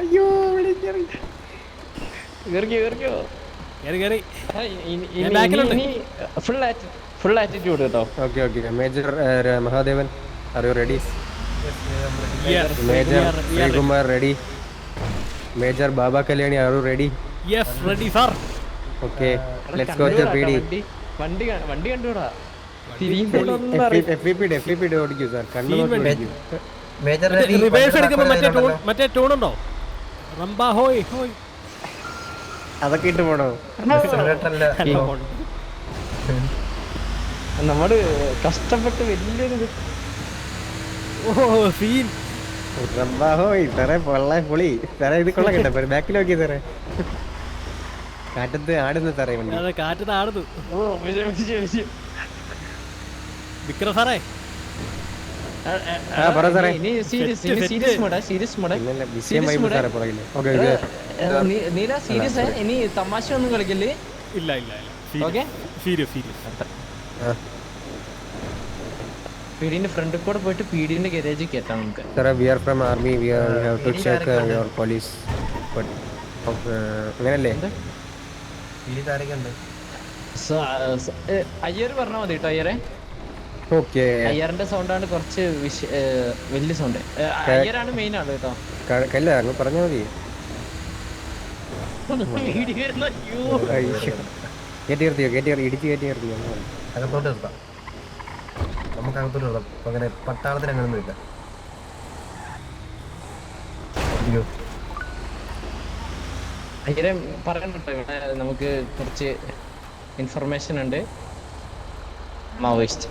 അയ്യോ full attitude കേട്ടോ. Okay okay. Major Mahadevan are you ready major Sreekumar ready major Baba Kalyani are you ready Yes, ready, sir. Okay let's go to P D വണ്ടി വണ്ടി കണ്ടുകൂടാ തിരിയുമ്പോഴൊന്നും അറിയില്ല. F P D F P D ഓടിക്കൂ sir കണ്ണു നോക്കി ഓടിക്കൂ. Reverse എടുക്കുമ്പോ മറ്റേ tune മറ്റേ ടൂൺ ഉണ്ടോ റംബ ഹോയ് ഹോയ്. അതൊക്കെ ഇട്ട് പോണോ? നമ്മൾ കഷ്ടപ്പെട്ട് വലിയൊരു ഓ സീൻ റബ്ബാഹോ സാറേ പൊള്ള പൊളി. സാറേ ഇത് കൊള്ളാം കേട്ടോ ബാക്കിൽ നോക്കി സാറേ. കാറ്റത്ത് ആടുന്ന സാറേ വണ്ടി അതെ കാറ്റ് താടുന്നു ഓ, വിജയ്, വിജയ്, വിജയ്. വിക്രം സാറേ നീല സീരിയസ് ഇനി തമാശ ഒന്നും കളിക്കല്ലേ? ഇല്ല ഇല്ല ഓക്കെ. പീഡിന്റെ ഫ്രണ്ടിൽ കൂടെ പോയിട്ട് പീഡിന്റെ ഗരേജിൽ കയറ്റാം നമുക്ക്. സാറേ we are from army we are have to check your police but അങ്ങനല്ലേ? അയ്യർ പറഞ്ഞാൽ മതി കേട്ടോ ഓക്കെ അയ്യറിന്റെ സൗണ്ടാണ് കുറച്ച് വലിയ സൗണ്ട്. അയ്യറാണ് മെയിൻ ആൾ കേട്ടോ. കല്ല അങ്ങ് പറഞ്ഞാ മതി. നിർത്തിയോ ഇടിച്ച് നിർത്തിയോ അങ്ങനെ അകത്തോട്ട് നിർത്താം നമുക്ക് അകത്തോട്ട് നിർത്താം. അങ്ങനെ പട്ടാളത്തിന് അങ്ങനൊന്നും ഇല്ല. അയ്യരെ നമുക്ക് കുറച്ച് ഇൻഫർമേഷൻ ഉണ്ട്. മാവോയിസ്റ്റ്.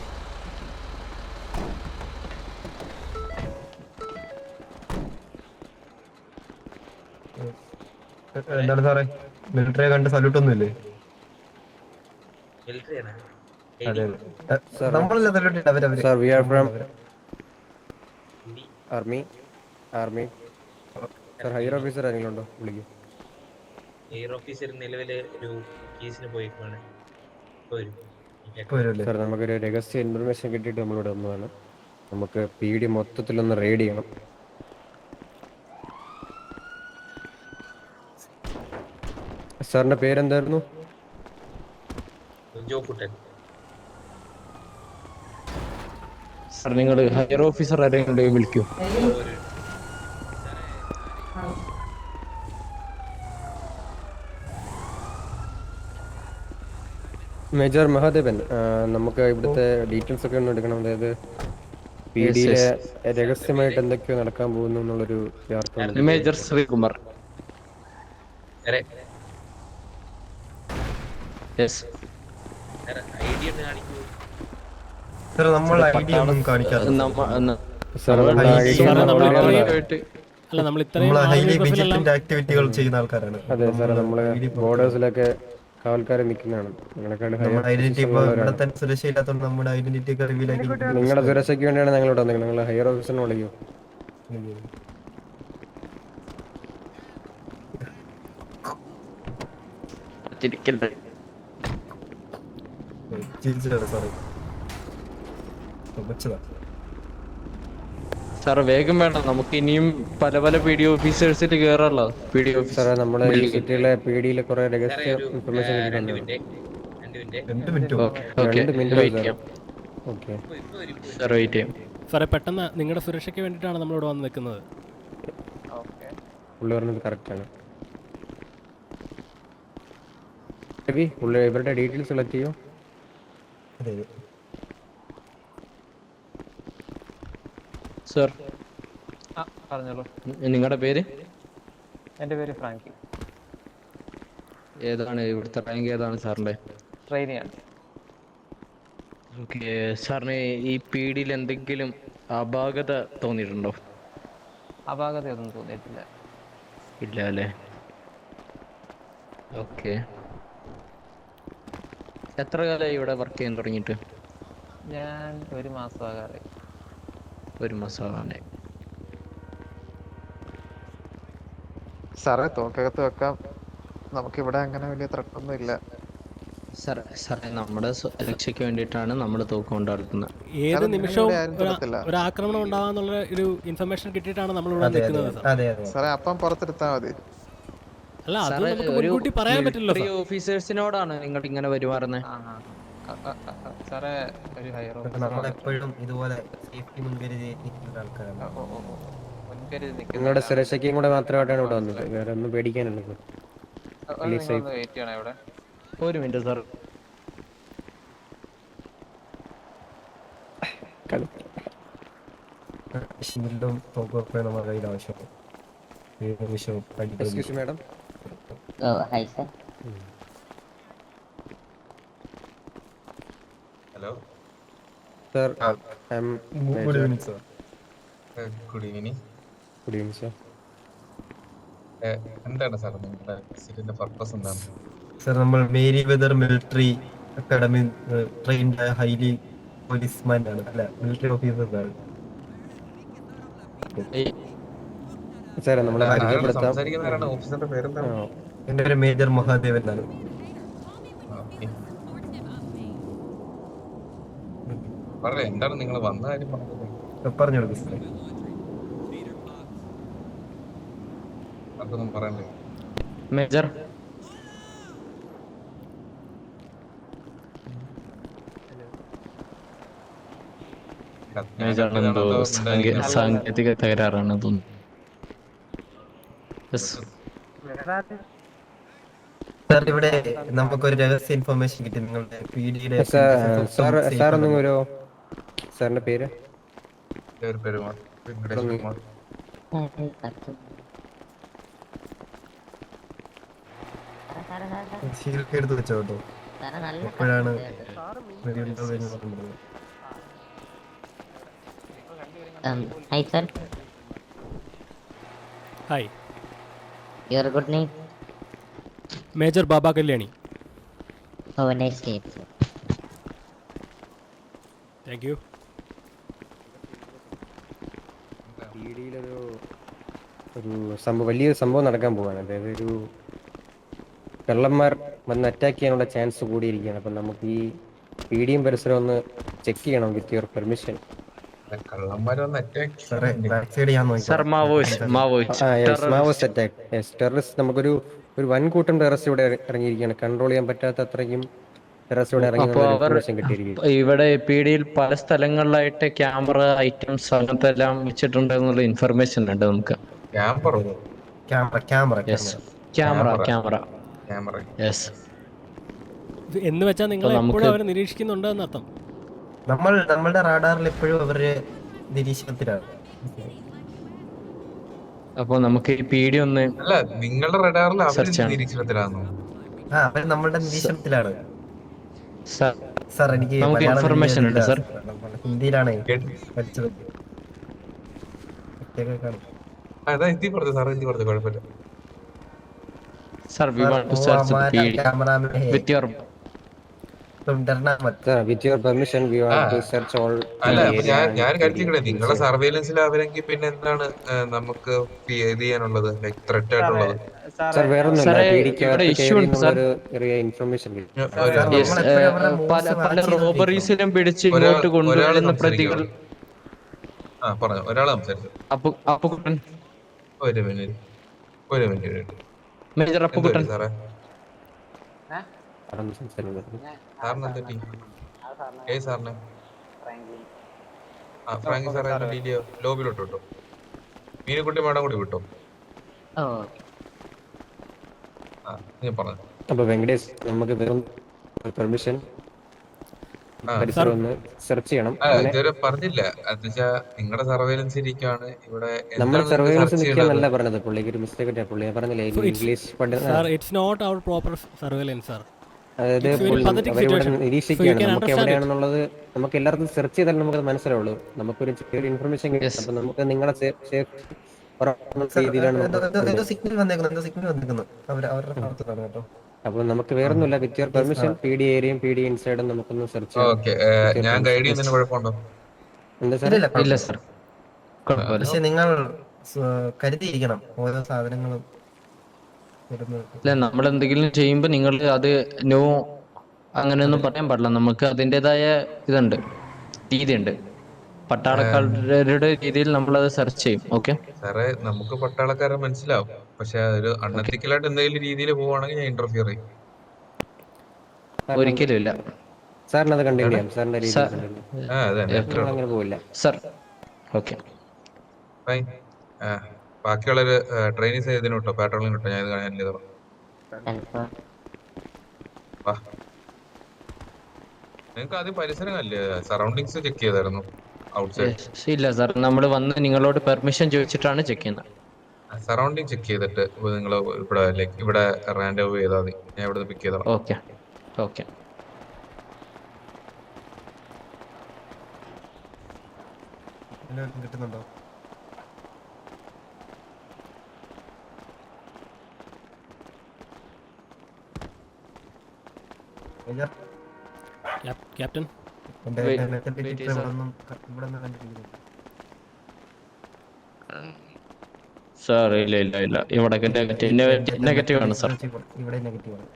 എന്താണ് സാറേ? മിലിറ്ററിയെ കണ്ട് സല്യൂട്ട് ഒന്നും ഇല്ലേ അതെ അതെ. നമ്മളല്ല സല്യൂട്ട് ഇട്ട് അവരവര് sir we are from army army sir higher officer ആരെങ്കിലും ഉണ്ടോ വിളിക്കും. എയർ ഓഫീസർ നിലവിൽ ഒരു കേസിന് പോയേക്കാണ് ഇപ്പൊ വരും ഇപ്പൊ വരുമല്ലേ സാർ നമുക്കൊരു രഹസ്യ ഇൻഫർമേഷൻ കിട്ടിയിട്ട് നമ്മളിവിടെ വന്നതാണ്. നമുക്ക് പി ഡി മൊത്തത്തിലൊന്ന് റെയ്ഡ് ചെയ്യണം. സാറിന്റെ പേരെന്തായിരുന്നു? സാർ നിങ്ങൾ ഹയർ ഓഫീസർ ആരെങ്കിലും വിളിക്കൂ. മേജർ മഹാദേവൻ നമുക്ക് ഇവിടുത്തെ ഡീറ്റെയിൽസ് ഒക്കെ ഒന്ന് എടുക്കണം. അതായത് പി ഡിയിലെ രഹസ്യമായിട്ട് എന്തൊക്കെയോ നടക്കാൻ പോകുന്നു എന്നുള്ളൊരു യാത്ര. മേജർ ശ്രീകുമാർ. യെസ് നമ്മൾ ഐഡി ഒന്നും കാണിക്കാറില്ല അല്ല നമ്മൾ ഇത്രയും നമ്മൾ ഹൈലി ആക്ടിവിറ്റികൾ ചെയ്യുന്ന ആൾക്കാരാണ്. അതെ ബോർഡേഴ്സിലൊക്കെ കാവൽക്കാരെ നിൽക്കുന്നതാണ്. നിങ്ങളുടെ സുരക്ഷയ്ക്ക് വേണ്ടിയാണ് ഞങ്ങൾ ഇവിടെ വന്നിരിക്കുന്നത്. നിങ്ങൾ ഹയർ ഓഫീസറിനെ വിളിക്കൂ. ചിരിച്ചിട്ടാണ് സാറേ വേഗം വേണം. നമുക്ക് ഇനിയും പല പല പി ഡി ഓഫീസേഴ്സിൽ കയറാമല്ലോ പി ഡി ഓഫീസർ സാറേ നമ്മുടെ ഈ സിറ്റിയിലെ പി ഡിയിലെ കുറെ രഹസ്യ ഇൻഫർമേഷൻ രണ്ട് മിനിറ്റ് രണ്ട് മിനിറ്റ്. രണ്ട് മിനിറ്റോ ഓക്കെ ഓക്കെ. രണ്ട് മിനിറ്റ് വെയിറ്റ് ചെയ്യാം ഓക്കെ. സാർ വെയിറ്റ് ചെയ്യാം. സാറേ പെട്ടെന്ന് നിങ്ങളുടെ സുരക്ഷയ്ക്ക് വേണ്ടിയിട്ടാണ് നമ്മൾ ഇവിടെ വന്ന് നിൽക്കുന്നത്. പുള്ളി പറഞ്ഞത് കറക്റ്റാണ് ഇവരുടെ ഡീറ്റെയിൽസ് കളക്ട് ചെയ്യോ. അതെ സർ. പറഞ്ഞോളൂ. നിങ്ങളുടെ പേര്? എന്റെ പേര് ഫ്രാങ്കി. ഏതാണ് ഇവിടുത്തെ റാങ്ക് ഏതാണ് സാറിന്റെ ട്രെയിനിയാണ്. ഓക്കെ സാറിന് ഈ പി ഡിയിൽ എന്തെങ്കിലും അപാകത തോന്നിയിട്ടുണ്ടോ? അപാകതയൊന്നും തോന്നിയിട്ടില്ല. ഇല്ല അല്ലേ? ഓക്കെ എത്ര കാലമായി ഇവിടെ വർക്ക് ചെയ്യാൻ തുടങ്ങിയിട്ട്? ഞാൻ ഒരു മാസമാകാറായി ഒരു മാസമാണേ സാറേ തോക്കകത്ത് വെക്കാം. നമുക്ക് ഇവിടെ അങ്ങനെ വലിയ ത്രട്ടൊന്നും ഇല്ല സാറേ നമ്മുടെ സ്വ- രക്ഷയ്ക്ക് വേണ്ടിയിട്ടാണ് നമ്മൾ തോക്ക് കൊണ്ട് ഏത് സാറേ, നിമിഷവും നിങ്ങളിവിടെ ആരും ഒരു- തൊടത്തില്ല. ഒരു ആക്രമണം ഉണ്ടാവാന്നുള്ള ഒരു ഇൻഫർമേഷൻ കിട്ടിയിട്ടാണ് നമ്മൾ ഇവിടെ അതെ അതെ നിൽക്കുന്നത് സാർ. അതെ അതെ. സാറേ അപ്പം പുറത്തെടുത്താൽ മതി അല്ല അത് സാറേ നമുക്ക് ഒരു മുൻകൂട്ടി പറയാൻ പറ്റില്ലല്ലോ. military സാർ ഓഫീസേഴ്സിനോടാണ് നിങ്ങൾ ഇങ്ങനെ പെരുമാറുന്നത് സാറേ ഒരു ഹയർ നമ്മളെപ്പോഴും ഇതുപോലെ സേഫ്റ്റി മുൻകരുതി നിൽക്കുന്ന ആൾക്കാരാണ്. നിങ്ങളുടെ സുരക്ഷയ്ക്കും കൂടെ മാത്രമായിട്ടാണ് ഇവിടെ വന്നത്. വേറെ ഒന്നും പേടിക്കാനല്ലോ ഒരു മിനിറ്റ് സാർ. ഷീൽഡും തോക്കൊക്കെ നമ്മുടെ കയ്യിൽ ആവശ്യമാണ് ഏത് നിമിഷവും അടിക്കുന്നു excuse madam Oh, hi sir. Hello sir I am good sir. Sir good evening. Good evening, sir എന്താണ് സാർ നിങ്ങളുടെ വിസിറ്റിന്റെ പർപ്പസ് എന്താണ്? സർ നമ്മൾ Mary weather military academy trained highly policeman ആണ്. അല്ല മിലിറ്ററി ഓഫീസേഴ്സ് സാറേ നമ്മളെ ആരാണ് പരിചയപ്പെടുത്താം. എന്റെ പേര് മേജർ മഹാദേവൻ എന്നാണ്. എന്താണ് നിങ്ങൾ വന്ന കാര്യം പറഞ്ഞത്? പറഞ്ഞു കൊടുക്കും സാറേ അതൊന്നും പറയണ്ടേ മേജർ. മേജർ എന്തോ സാങ്കേ- സാങ്കേതിക തകരാറാണ് തോന്നുന്നു. സാർ ഇവിടെ നമുക്കൊരു രഹസ്യ ഇൻഫർമേഷൻ കിട്ടി. നിങ്ങളുടെ പി ഡിയുടെ സാർ ഒന്നും ഒരു സാറിന്റെ പേര്? എടുത്ത് വെച്ചോട്ടോ നല്ല എപ്പോഴാണ് hi sir hi your good name? Major Baba Kalyani. Oh, nice. Thank you ഒരു സംഭവം വലിയൊരു സംഭവം നടക്കാൻ പോവാണ്. അതായത് ഒരു കള്ളന്മാർ വന്ന് അറ്റാക്ക് ചെയ്യാനുള്ള ചാൻസ് കൂടിയിരിക്കുകയാണ്. അപ്പം നമുക്ക് ഈ പീഡിയും പരിസരം ഒന്ന് ചെക്ക് ചെയ്യണം വിത്ത് യുവർ പെർമിഷൻ കള്ളന്മാർ വന്ന് അറ്റാക്ക് സാറേ ബാക്ക് സൈഡ് ഞാൻ സാർ നോക്കി Maoist Maoist Maos attack yes terrorist നമുക്കൊരു ഒരു വൻകൂട്ടം ടെറസ് ഇവിടെ ഇറങ്ങിയിരിക്കുകയാണ്. കൺട്രോൾ ചെയ്യാൻ പറ്റാത്ത അത്രയ്ക്കും ടെററിസ്റ്റ് ഇവിടെ ഇറങ്ങി ഇവിടെ പി ഡിയിൽ പല സ്ഥലങ്ങളിലായിട്ട് ക്യാമറ ഐറ്റംസ് അങ്ങനത്തെ എല്ലാം വെച്ചിട്ടുണ്ട് എന്നുള്ള ഇൻഫർമേഷൻ ഉണ്ട് നമുക്ക്. Camera camera camera camera. Camera yes എന്ന് വെച്ചാൽ നിങ്ങൾ എപ്പോഴും അവരെ നിരീക്ഷിക്കുന്നുണ്ട് എന്നർത്ഥം? നമ്മൾ നമ്മളുടെ റാഡാറിൽ എപ്പോഴും അവർ നിരീക്ഷണത്തിലാണ്. അപ്പൊ നമുക്ക് ഈ പീഡി ഒന്ന് അല്ല നിങ്ങളുടെ റഡാറിൽ അവർ ആ, അവൻ നമ്മുടെ നിരീക്ഷണത്തിലാണ്. സർ സാർ എനിക്ക് ഇൻഫർമേഷൻ ഉണ്ട്, സർ. ഹിന്ദിയിലാണ്. പഠിച്ചത്. Sir we cameraman with your with your permission we want to search all അല്ല ഞാൻ ഞാൻ കരുതിക്കണേ നിങ്ങളെ സർവൈലൻസിൽ അവരെങ്കിൽ പിന്നെ എന്താണ് നമുക്ക് ഇത് ചെയ്യാനുള്ളത്? ലൈക് ത്രെറ്റ് ആയിട്ടുള്ളത്. സാർ വേറെ പല. റോബറീസിലും പിടിച്ച് ഇങ്ങോട്ട് കൊണ്ടുവരുന്ന പ്രതികൾ. ആ പറഞ്ഞു ഒരാൾ സംസാരിച്ചു. ഒരു മിനിറ്റ് ഒരു മിനിറ്റ്. മേജർ പറ്റി സാറേ? സംസാരിക്കുന്നത്? സാറിന് എന്ത് പറ്റി ഏ സാറിന്? ആ ഫ്രാങ്കി സാറേ എന്നെ ഡീലിയോ ലോബിലോട്ട് വിട്ടോ മീനക്കുട്ടി മാഡം കൂടി വിട്ടോ? ആ നീ പറഞ്ഞു. അപ്പൊ വെങ്കടേഷ് നമുക്ക് വെറും പെർമിഷൻ ആ. പരിസരം ഒന്ന് സെർച്ച് ചെയ്യണം. ഇതുവരെ പറഞ്ഞില്ല. എന്നുവെച്ചാ നിങ്ങളുടെ സർവൈലൻസ് ഇവിടെ നമ്മൾ സർവൈലൻസ് നിൽക്കാന്നല്ല പറഞ്ഞത്. പുള്ളിക്ക് ഒരു മിസ്റ്റേക്ക് പറ്റിയ പുള്ളി ഞാൻ പറഞ്ഞില്ലേ So it's- English sir it's not our proper surveillance sir അതായത് നിരീക്ഷിക്കുകയാണ്. നമുക്ക്. എവിടെയാണെന്നുള്ളത് നമുക്ക് എല്ലാവർക്കും സെർച്ച് ചെയ്താൽ നമുക്ക് മനസ്സിലാവുള്ളൂ. നമുക്കൊരു ചെറിയൊരു ഇൻഫർമേഷൻ കിട്ടും. അപ്പൊ നമുക്ക് നിങ്ങളെ രീതിയിലാണ് അപ്പൊ നമുക്ക് വേറൊന്നുമില്ല. With your permission P D ഏരിയയും പി ഡി ഇൻസൈഡും നമുക്കൊന്ന് സെർച്ച് ഞാൻ ഗൈഡ് ചെയ്യുന്നതിന് കുഴപ്പമില്ല എന്താ സാർ ഇല്ല ഇല്ല. സാർ പക്ഷെ നിങ്ങൾ കരുതിയിരിക്കണം. ഓരോ സാധനങ്ങളും അല്ല നമ്മൾ എന്തെങ്കിലും ചെയ്യുമ്പോൾ നിങ്ങൾ അത് നോ അങ്ങനെയൊന്നും പറയാൻ പാടില്ല. നമുക്ക് അതിന്റെതായ ഇതുണ്ട് രീതിയുണ്ട്. പട്ടാളക്കാരുടെ രീതിയിൽ നമ്മൾ അത് സെർച്ച് ചെയ്യും ഓക്കെ? സാറേ നമുക്ക് പട്ടാളക്കാരെ മനസ്സിലാവും. പക്ഷെ ഒരു അണ്ണത്തിക്കലായിട്ട് എന്തെങ്കിലും രീതിയിൽ പോവാണെങ്കിൽ ഞാൻ ഇന്റർഫിയർ ചെയ്യും. ഒരിക്കലും ഇല്ല. സാറിന് അത് കണ്ടിന്യൂ ചെയ്യാം. സാറിന്റെ രീതി അങ്ങനെ പോവില്ല. Sir okay. ഫൈൻ ആ. ബാക്കിയുള്ളൊരു ട്രെയിനിങ് ഇതിന് വിട്ടോ പാട്രോളിങ് വിട്ടോ ഞാൻ ഇത് ഹാൻഡിൽ ചെയ്തോളാം Ten four. വാ. നിങ്ങൾക്ക് ആദ്യം പരിസരം അല്ലേ സറൗണ്ടിങ്സ് ചെക്ക് ചെയ്തായിരുന്നു ഔട്ട്സൈഡ് ഇല്ല സാർ നമ്മൾ വന്ന് നിങ്ങളോട് പെർമിഷൻ ചോദിച്ചിട്ടാണ് ചെക്ക് ചെയ്യുന്നത് സറൗണ്ടിങ് ചെക്ക് ചെയ്തിട്ട് നിങ്ങൾ ഇവിടെ ലൈക്ക് ഇവിടെ റാൻഡ് ഓവ് ചെയ്താൽ മതി. ഞാൻ ഇവിടെ പിക്ക് ചെയ്തോളാം ഓക്കെ ഓക്കെ കിട്ടുന്നുണ്ടോ മേജർ, ക്യാപ്റ്റൻ എന്റെ Wait, metal wait, detector sir. ഇവിടെ ഒന്നും ഇവിടെ ഒന്നും കണ്ടിട്ടില്ല സാർ ഇല്ല ഇല്ല ഇല്ല. ഇവിടെ നെഗറ്റീവ് നെഗറ്റീവ് ആണ് സാർ ഇവിടെ നെഗറ്റീവ് ആണ്.